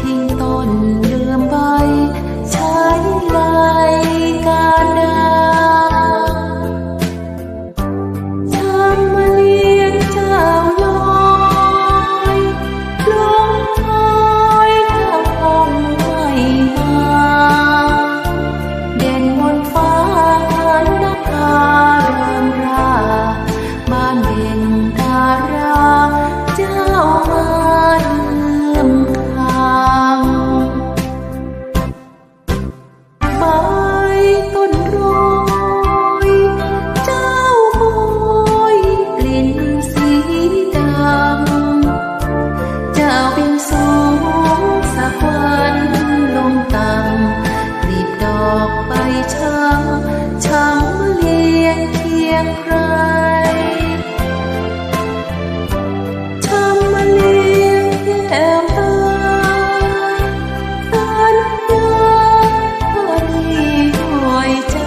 ที่ต้น ออกไปช้ำช้ำเลียงเคียงใครช้ำเลียงแก้มตายตอนยามตอนนี้ห่วยใจ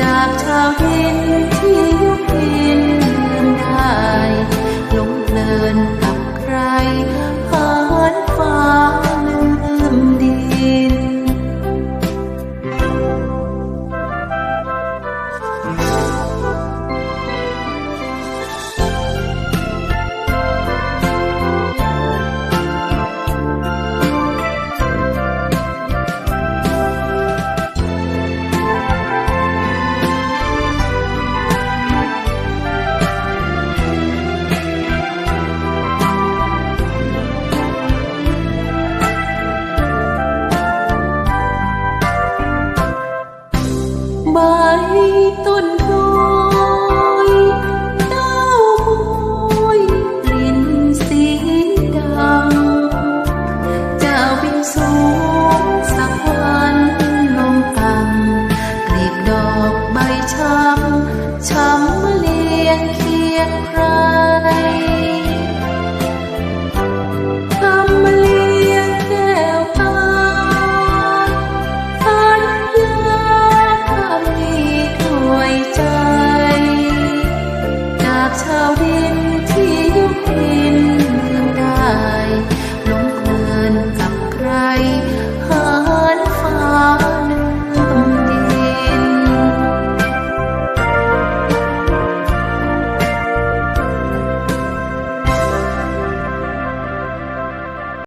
จากชาวดินที่ยุบดินได้ลงเลิน ใบต้น